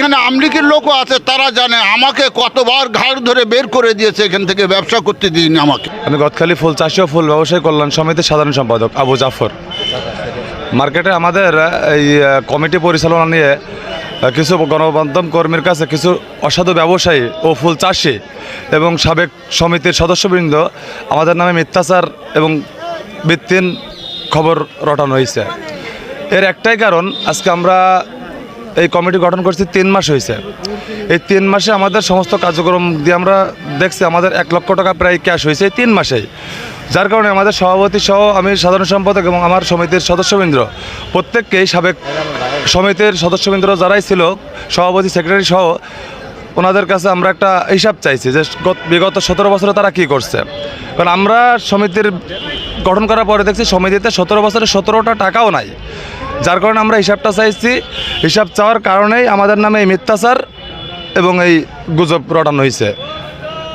এখানে আমলিকের লোকও আছে, তারা জানে। আমাকে কতবার ঘাড় ধরে বের করে দিয়েছে এখান থেকে ব্যবসা করতে দিন আমাকে। আমি গতখালি ফুল চাষি ও ফুল ব্যবসায়ী, কল্যাণ সমিতির সাধারণ সম্পাদক আবু জাফর। মার্কেটে আমাদের এই কমিটি পরিচালনা নিয়ে কিছু গণমাধ্যম কর্মীর কাছে কিছু অসাধু ব্যবসায়ী ও ফুল চাষি এবং সাবেক সমিতির সদস্যবৃন্দ আমাদের নামে মিথ্যাচার এবং ভিত্তিহীন খবর রটানো হয়েছে। এর একটাই কারণ, আজকে আমরা এই কমিটি গঠন করছি তিন মাস হয়েছে। এই তিন মাসে আমাদের সমস্ত কার্যক্রম দিয়ে আমরা দেখছি আমাদের এক লক্ষ টাকা প্রায় ক্যাশ হয়েছে এই তিন মাসেই। যার কারণে আমাদের সভাপতি সহ আমি সাধারণ সম্পাদক এবং আমার সমিতির সদস্যবৃন্দ, প্রত্যেককেই সাবেক সমিতির সদস্যবৃন্দ যারাই ছিল, সভাপতি সেক্রেটারি সহ, ওনাদের কাছে আমরা একটা হিসাব চাইছি যে গত- বিগত সতেরো বছরে তারা কি করছে। কারণ আমরা সমিতির গঠন করার পরে দেখছি সমিতিতে সতেরো বছরে সতেরোটা টাকাও নাই। যার কারণে আমরা হিসাবটা চাইছি। হিসাব চাওয়ার কারণেই আমাদের নামে এই মিথ্যাচার এবং এই গুজব রটানো হয়েছে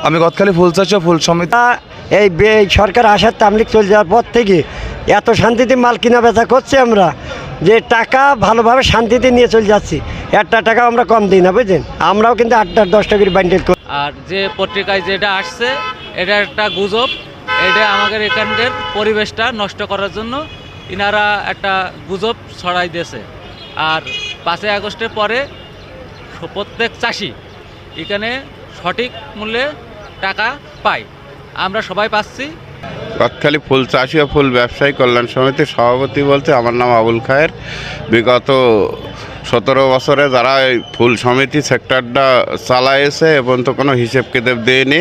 আমি গতখালি ফুল চাষি ও ফুল সমিতি এই বে- এই সরকার আসার তামলিক চলে যাওয়ার পর থেকে এত শান্তিতে মাল কিনা বেচা করছি আমরা যে টাকা ভালোভাবে শান্তিতে নিয়ে চলে যাচ্ছি। একটা টাকা আমরা কম দিই না বুঝলেন? আমরাও কিন্তু আটটা দশটা করে বান্ডেল করি। আর যে পত্রিকায় যেটা আসছে এটা একটা গুজব। এটা আমাদের এখানকার পরিবেশটা নষ্ট করার জন্য ইনারা একটা গুজব ছড়াই দিয়েছে। আর পাঁচই আগস্টের পরে প্রত্যেক চাষি এখানে সঠিক মূল্যে টাকা পায়। আমরা সবাই পাচ্ছি। গতখালি ফুল চাষি ও ফুল ব্যবসায়ী কল্যাণ সমিতির সভাপতি বলতে আমার নাম আবুল খায়ের। বিগত সতেরো বছরে যারা ফুল সমিতি সেক্টরটা চালাইছে এবং তো কোনো হিসেব কিতাব দেয়নি।